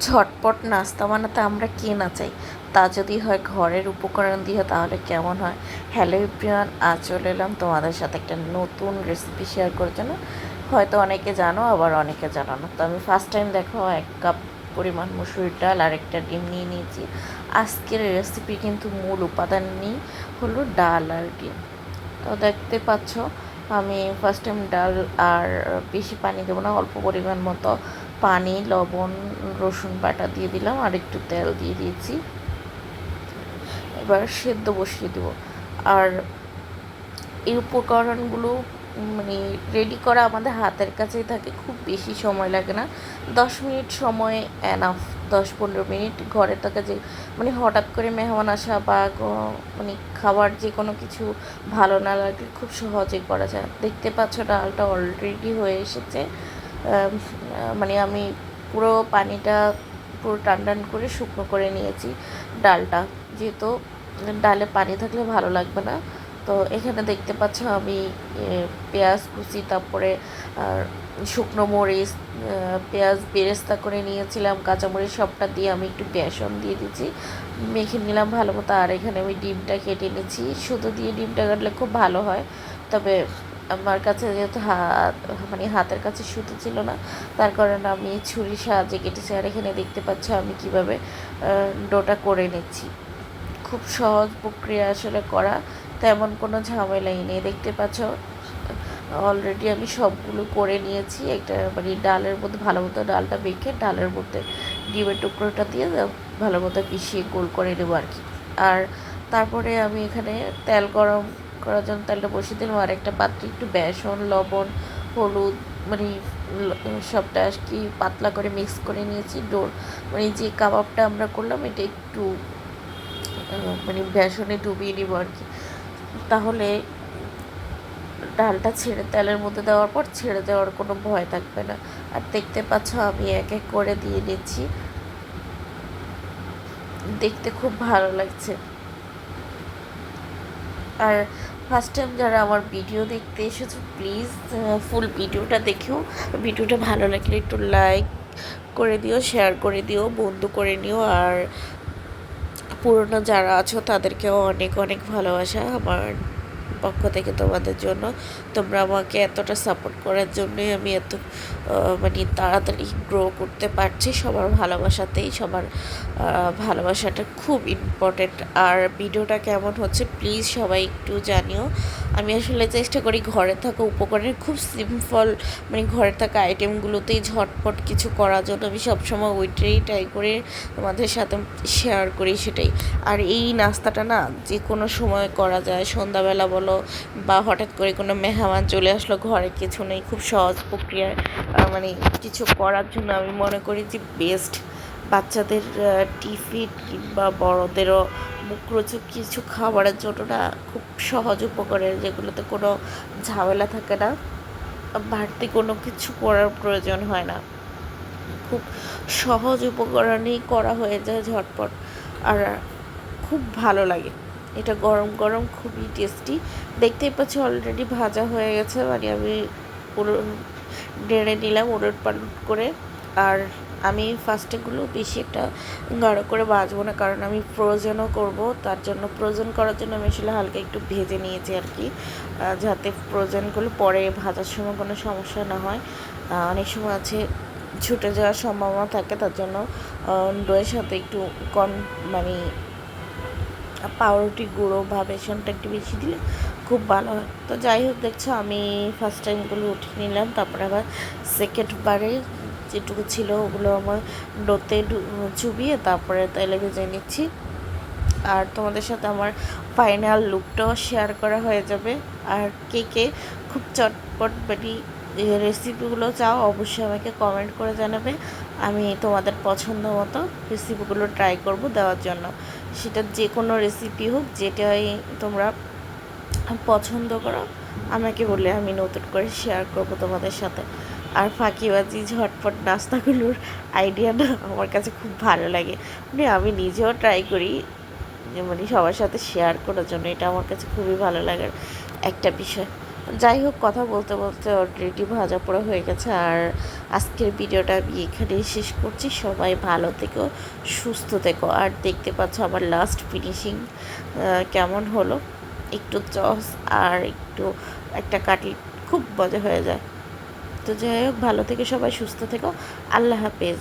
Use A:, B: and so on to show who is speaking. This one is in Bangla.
A: ঝটপট নাস্তা বানাতে আমরা কে না চাই? তা যদি হয় ঘরের উপকরণ দিয়ে তাহলে কেমন হয়? হ্যালো প্রিয়ান আজ চলে এলাম তোমাদের সাথে একটা নতুন রেসিপি শেয়ার করার জন্য। হয়তো অনেকে জানো, আবার অনেকে জানো না। তো আমি ফার্স্ট টাইম দেখো, এক কাপ পরিমাণ মুসুরির ডাল আর একটা ডিম নিয়ে নিয়েছি। আজকের রেসিপি কিন্তু মূল উপাদান নেই, হলো ডাল আর ডিম। তো দেখতে পাচ্ছ, আমি ফার্স্ট টাইম ডাল আর বেশি পানি দেবো না, অল্প পরিমাণ মতো। পানি, লবণ, রসুন বাটা দিয়ে দিলাম আর একটু তেল দিয়ে দিয়েছি। এবার সেদ্ধ বসিয়ে দেবো। আর এই উপকরণগুলো মানে রেডি করা আমাদের হাতের কাছেই থাকে, খুব বেশি সময় লাগে না। দশ মিনিট সময় এনাফ দশ পনেরো মিনিট। ঘরে থাকা যে মানে হঠাৎ করে মেহমান আসা বা মানে খাবার যে কোনো কিছু ভালো না লাগলে খুব সহজেই করা যায়। দেখতে পাচ্ছ ডালটা অলরেডি হয়ে এসেছে। মানে আমি পুরো পানিটা পুরো টান টান করে শুকনো করে নিয়েছি ডালটা। যেহেতু ডালে পানি থাকলে ভালো লাগবে না। তো এখানে দেখতে পাচ্ছ আমি পেঁয়াজ কুচি, তারপরে শুকনো মরিচ পেঁয়াজ বেরেস্তা করে নিয়েছিলাম, কাঁচামরিচ সবটা দিয়ে আমি একটু বেসন দিয়ে দিচ্ছি। মেখে নিলাম ভালো মতো, আর এখানে আমি ডিমটা কেটে নিচ্ছি শুধু দিয়ে ডিমটা কাটলে খুব ভালো হয়। তবে আমার কাছে যেহেতু হাত মানে হাতের কাছে সুতো ছিল না, তার কারণে আমি ছুরির সাহায্যে কেটেছি আর এখানে দেখতে পাচ্ছ আমি কীভাবে ডোটা করে নিচ্ছি। খুব সহজ প্রক্রিয়া আসলে করা, তেমন কোনো ঝামেলাই নেই। দেখতে পাচ্ছ অলরেডি আমি সবগুলো করে নিয়েছি। একটা মানে ডালের মধ্যে ভালো মতো ডালটা মেখে ডালের মধ্যে ডিমের টুকরোটা দিয়ে ভালো মতো পিষিয়ে গোল করে নেব আর কি। আর তারপরে আমি এখানে তেল গরম করার জন্য তেলটা বসিয়ে দিলাম আর একটা পাত্রে একটু বেসন, লবণ, হলুদ মানে সবটা আর কি পাতলা করে মিক্স করে নিয়েছি। ডোর মানে যে কাবাবটা আমরা করলাম, এটা একটু মানে বেসনে ডুবিয়ে নিব আর কি। তাহলে ডালটা ছেড়ে, তেলের মধ্যে দেওয়ার পর ছেড়ে দেওয়ার কোনো ভয় থাকবে না। আর দেখতে পাচ্ছ, আমি এক এক করে দিয়ে নিচ্ছি। দেখতে খুব ভালো লাগছে। আর ফার্স্ট টাইম যারা আমার ভিডিও দেখতে এসেছ প্লিজ ফুল ভিডিওটা দেখেও ভিডিওটা ভালো লাগলে একটু লাইক করে দিও শেয়ার করে দিও, বন্ধু করে নিও, আর পুরনো যারা আছো তাদেরকেও অনেক অনেক ভালোবাসা, আমার পক্ষ থেকে তোমাদের জন্য। তোমরা আমাকে এতটা সাপোর্ট করার জন্যই আমি এত মানে তাড়াতাড়ি গ্রো করতে পারছি। সবার ভালোবাসাতেই, সবার ভালোবাসাটা খুব ইম্পর্টেন্ট আর ভিডিওটা কেমন হচ্ছে প্লিজ সবাই একটু জানিও। আমি আসলে চেষ্টা করি ঘরে থাকা উপকরণের খুব সিম্পল মানে ঘরে থাকা আইটেমগুলোতেই ঝটপট কিছু করার জন্য। আমি সবসময় ওইটাই ট্রাই করে তোমাদের সাথে শেয়ার করি সেটাই। আর এই নাস্তাটা না যে কোনো সময় করা যায়। সন্ধ্যাবেলা বলো বা হঠাৎ করে কোনো মেহমান চলে আসলো, ঘরে কিছু নেই, খুব সহজ প্রক্রিয়ায় মানে কিছু করার জন্য আমি মনে করি যে বেস্ট বাচ্চাদের টিফিন কিংবা বড়োদেরও মুখরোচক কিছু খাবারের জন্যটা খুব সহজ উপকরণ যেগুলোতে কোনো ঝামেলা থাকে না, বাড়তি কোনো কিছু করার প্রয়োজন হয় না। খুব সহজ উপকরণেই করা হয়ে যায় ঝটপট, আর খুব ভালো লাগে। এটা গরম গরম, খুবই টেস্টি দেখতেই পাচ্ছি অলরেডি ভাজা হয়ে গেছে মানে আমি ডেড়ে নিলাম উলট পালট করে। আর আমি ফার্স্টেগুলো বেশি একটা গাঢ় করে ভাজবো না, কারণ আমি ফ্রোজেনও করব, তার জন্য ফ্রোজেন করার জন্য আমি আসলে হালকা একটু ভেজে নিয়েছি আর কি। যাতে ফ্রোজেনগুলো পরে ভাজার সময় কোনো সমস্যা না হয়। অনেক সময় আছে ছুটে যাওয়ার সম্ভাবনা থাকে, তার জন্য ডোয়ের সাথে একটু কম মানে পাউরুটি গুঁড়ো বা বেসনটা একটু বেশি দিলে খুব ভালো হয়। তো যাই হোক, দেখছ আমি ফার্স্ট টাইমগুলো উঠিয়ে নিলাম, তারপরে আবার সেকেন্ড বারে যেটুকু ছিল ওগুলো আমার ডোতে চুবিয়ে তারপরে তেলে ভেজে নিচ্ছি। আর তোমাদের সাথে আমার ফাইনাল লুকটাও শেয়ার করা হয়ে যাবে। আর কে কে খুব চটপট মানে রেসিপিগুলো চাও অবশ্যই আমাকে কমেন্ট করে জানাবে। আমি তোমাদের পছন্দ মতো রেসিপিগুলো ট্রাই করব দেওয়ার জন্য। সেটা যে কোনো রেসিপি হোক, যেটাই তোমরা পছন্দ করো, আমাকে বলে আমি নতুন করে শেয়ার করব তোমাদের সাথে। আর ফাঁকিবাজি, ঝটপট নাস্তাগুলোর আইডিয়াটা আমার কাছে খুব ভালো লাগে। মানে আমি নিজেও ট্রাই করি মানে সবার সাথে শেয়ার করার জন্য, এটা আমার কাছে খুবই ভালো লাগার একটা বিষয়। যাই হোক, কথা বলতে বলতে অলরেডি ভাজা পোড়া হয়ে গেছে। আর আজকের ভিডিওটা আমি এখানেই শেষ করছি। সবাই ভালো থেকো, সুস্থ থেকো। আর দেখতে পাচ্ছ আমার লাস্ট ফিনিশিং কেমন হলো? একটু চস আর একটু একটা কাটলি খুব মজা হয়ে যায়। তো যাই হোক, ভালো থেকে সবাই, সুস্থ থেকো। আল্লাহ হাফেজ।